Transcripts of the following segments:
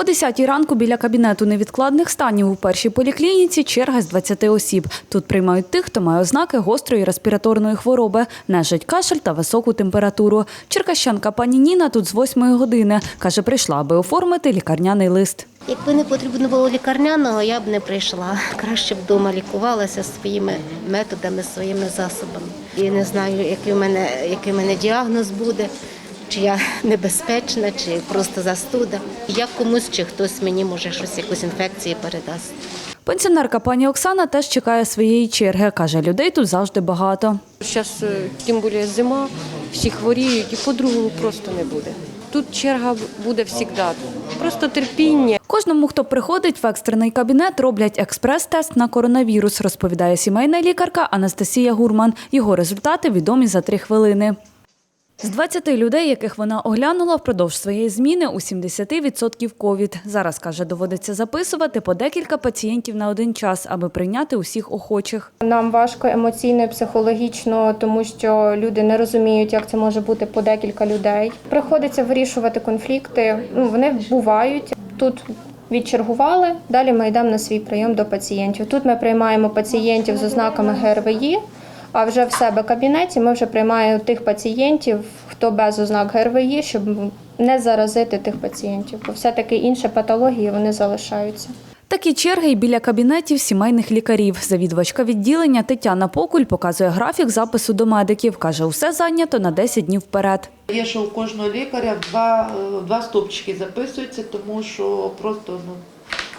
О 10-й ранку біля кабінету невідкладних станів у першій поліклініці черга з 20 осіб. Тут приймають тих, хто має ознаки гострої респіраторної хвороби, нежить кашель та високу температуру. Черкащанка пані Ніна тут з 8 години. Каже, прийшла, аби оформити лікарняний лист. Якби не потрібно було лікарняного, я б не прийшла. Краще б вдома лікувалася своїми методами, своїми засобами. І не знаю, який у мене, який у мене діагноз буде, чи я небезпечна, чи просто застуда. Як комусь, чи хтось мені може щось, якусь інфекцію передасть. Пенсіонерка пані Оксана теж чекає своєї черги. Каже, людей тут завжди багато. Зараз, тим більше зима, всі хворіють і по-другому просто не буде. Тут черга буде завжди. Просто терпіння. Кожному, хто приходить в екстрений кабінет, роблять експрес-тест на коронавірус, розповідає сімейна лікарка Анастасія Гурман. Його результати відомі за три хвилини. З 20 людей, яких вона оглянула впродовж своєї зміни, у 70% ковід. Зараз, каже, доводиться записувати по декілька пацієнтів на один час, аби прийняти усіх охочих. Нам важко емоційно психологічно, тому що люди не розуміють, як це може бути по декілька людей. Приходиться вирішувати конфлікти. Ну вони бувають тут. Відчергували, далі ми йдемо на свій прийом до пацієнтів. Тут ми приймаємо пацієнтів з ознаками ГРВІ, а вже в себе кабінеті ми вже приймаємо тих пацієнтів, хто без ознак ГРВІ, щоб не заразити тих пацієнтів. Бо все-таки інші патології вони залишаються. Такі черги й біля кабінетів сімейних лікарів. Завідувачка відділення Тетяна Покуль показує графік запису до медиків. Каже, усе зайнято на 10 днів вперед. Є, що у кожного лікаря два, е, два стовпчики записуються, тому що просто ну,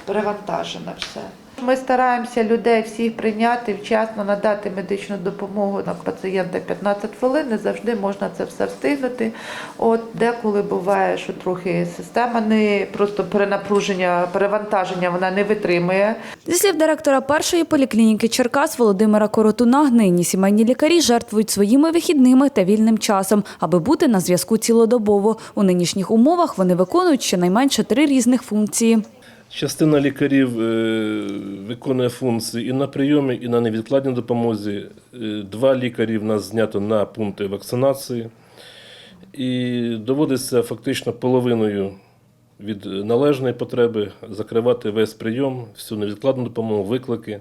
перевантажено все. Ми стараємося людей всіх прийняти, вчасно надати медичну допомогу на пацієнта 15 хвилин. Не завжди можна це все встигнути. От деколи буває, що трохи система не просто перенапруження, перевантаження вона не витримує. Зі слів директора першої поліклініки Черкас Володимира Коротуна, нині сімейні лікарі жертвують своїми вихідними та вільним часом, аби бути на зв'язку цілодобово. У нинішніх умовах вони виконують щонайменше три різних функції. Частина лікарів е, виконує функції і на прийомі, і на невідкладній допомозі. Е, Два лікарі в нас знято на пункти вакцинації. І доводиться фактично половиною від належної потреби закривати весь прийом, всю невідкладну допомогу, виклики.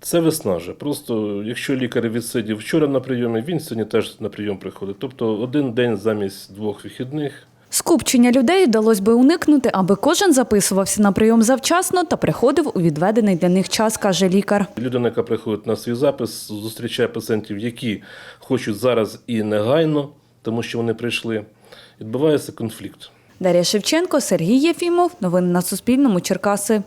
Це виснажує. Просто якщо лікар відсидів вчора на прийомі, він сьогодні теж на прийом приходить. Тобто один день замість двох вихідних. Скупчення людей вдалося би уникнути, аби кожен записувався на прийом завчасно та приходив у відведений для них час, каже лікар. Людина, яка приходить на свій запис, зустрічає пацієнтів, які хочуть зараз і негайно, тому що вони прийшли. Відбувається конфлікт. Дар'я Шевченко, Сергій Єфімов. Новини на Суспільному. Черкаси.